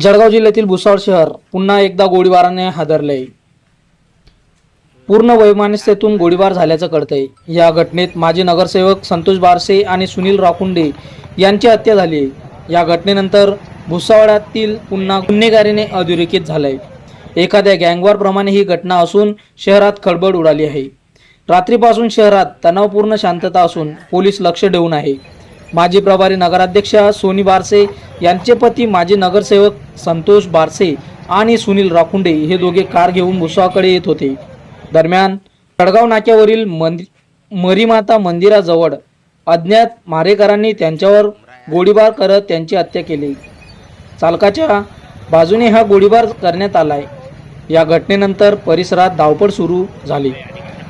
जळगाव जिल्ह्यातील भुसावळ शहर पुन्हा एकदा गोळीबाराने हादरले. पूर्ण वैमानस्थेतून गोळीबार झाल्याचं कळतंय. या घटनेत माजी नगरसेवक संतोष बारसे आणि सुनील राखुंडे यांची हत्या झाली. या घटनेनंतर भुसावळ्यातील पुन्हा गुन्हेगारीने अधोरेखित झालंय. एखाद्या गँगवारप्रमाणे ही घटना असून शहरात खळबळ उडाली आहे. रात्रीपासून शहरात तणावपूर्ण शांतता असून पोलीस लक्ष ठेवून आहे. माजी प्रभारी नगराध्यक्ष सोनी बारसे यांचे पती माजी नगरसेवक संतोष बारसे आणि सुनील राखुंडे हे दोघे कार घेऊन भुसावळकडे येत होते. दरम्यान तडगाव नाक्यावरील मंदि मरीमाता मंदिराजवळ अज्ञात मारेकरांनी त्यांच्यावर गोळीबार करत त्यांची हत्या केली. चालकाच्या बाजूने हा गोळीबार करण्यात आलाय. या घटनेनंतर परिसरात धावपळ सुरू झाली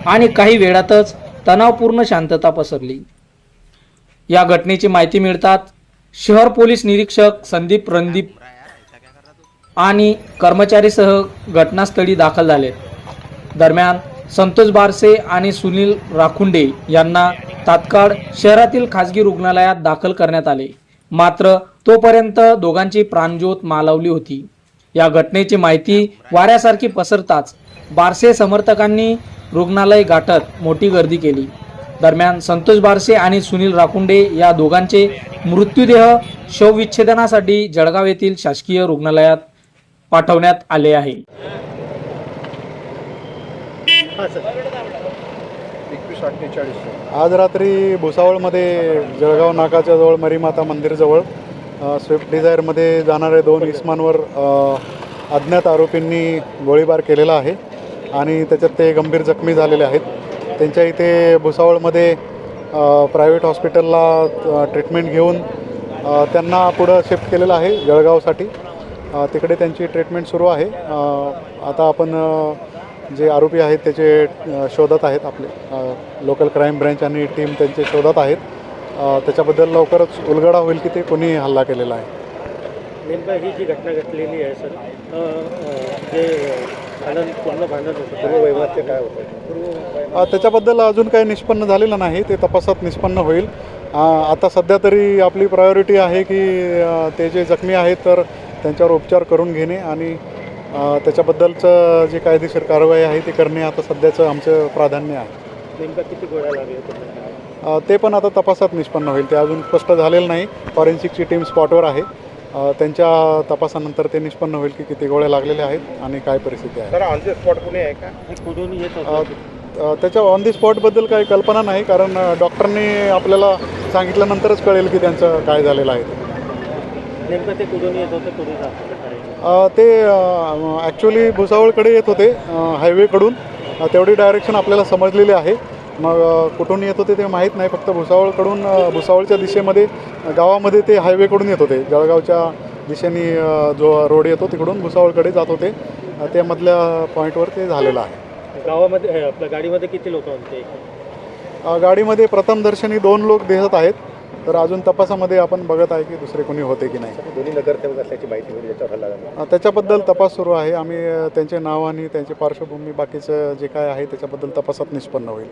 आणि काही वेळातच तणावपूर्ण शांतता पसरली. या घटनेची माहिती मिळतात शहर पोलीस निरीक्षक संदीप रणदीप आणि कर्मचारीसह घटनास्थळी दाखल झाले. दरम्यान संतोष बारसे आणि सुनील राखुंडे यांना तात्काळ शहरातील खासगी रुग्णालयात दाखल करण्यात आले. मात्र तोपर्यंत दोघांची प्राणज्योत मालवली होती. या घटनेची माहिती वाऱ्यासारखी पसरताच बारसे समर्थकांनी रुग्णालय गाठत मोठी गर्दी केली. दरम्यान संतोष बारसे आणि सुनील राखुंडे या दोघांचे मृत्यूदेह शवविच्छेदनासाठी जळगाव येथील शासकीय रुग्णालयात पाठवण्यात आले आहे. आज रात्री भुसावळमध्ये जळगाव नाकाच्या जवळ मरीमाता मंदिरजवळ स्विफ्ट डिझायरमध्ये जाणारे दोन इस्मांवर अज्ञात आरोपींनी गोळीबार केलेला आहे आणि त्याच्यात ते गंभीर जखमी झालेले आहेत. त्यांच्या इथे भुसावळमध्ये प्रायव्हेट हॉस्पिटलला ट्रीटमेंट घेऊन त्यांना पुढं शिफ्ट केलेलं आहे जळगावसाठी. तिकडे त्यांची ट्रीटमेंट सुरू आहे. आता आपण जे आरोपी आहेत त्याचे शोधत आहेत आपले. लोकल क्राईम ब्रँच आणि टीम त्यांचे शोधत आहेत. त्याच्याबद्दल लवकरच उलगडा होईल की ते कोणी हल्ला केलेला आहे. नेमका ही जी घटना घडलेली आहे सर जे त्याच्याबद्दल अजून काही निष्पन्न झालेलं नाही. ते तपासात निष्पन्न होईल. आता सध्या तरी आपली प्रायोरिटी आहे की ते जे जखमी आहेत तर त्यांच्यावर उपचार करून घेणे आणि त्याच्याबद्दलचं जी कायदेशीर कारवाई आहे ती करणे आता सध्याचं आमचं प्राधान्य आहे. ते पण आता तपासात निष्पन्न होईल. ते अजून स्पष्ट झालेलं नाही. फॉरेन्सिकची टीम स्पॉटवर आहे. त्यांच्या तपासानंतर ते निष्पन्न होईल की किती गोळ्या लागलेल्या आहेत आणि काय परिस्थिती आहे. सर ऑन द स्पॉट कुणी आहे का? हे कुठून येत अ, अ, त्याच्या ऑन दी स्पॉटबद्दल काही कल्पना नाही कारण अ, डॉक्टरनी आपल्याला सांगितल्यानंतरच कळेल की त्यांचं काय झालेलं आहे. ते. नेमकं ते कुठून येत होतं कुठे जात होतं अ, ते ॲक्च्युली भुसावळकडे येत होते हायवेकडून अ, तेवढी डायरेक्शन आपल्याला समजलेली आहे. मग कुठून येत होते ते माहीत नाही. फक्त भुसावळकडून भुसावळच्या दिशेमध्ये गावामध्ये ते हायवेकडून येत होते. जळगावच्या दिशेने जो रोड येतो तिकडून भुसावळकडे जात होते. अ, त्या मधल्या पॉईंटवर ते झालेलं आहे. गावामध्ये आपल्या गाडीमध्ये किती लोक होते? गाडीमध्ये प्रथमदर्शनी दोन लोक दिसत आहेत. तर अजून तपासामध्ये आपण बघत आहे की दुसरे कोणी होते की नाही. दोन्ही नगरसेवक असल्याची माहिती त्याच्याबद्दल तपास सुरू आहे. आम्ही त्यांचे नाव आणि त्यांची पार्श्वभूमी बाकीचं जे काय आहे त्याच्याबद्दल तपासात निष्पन्न होईल.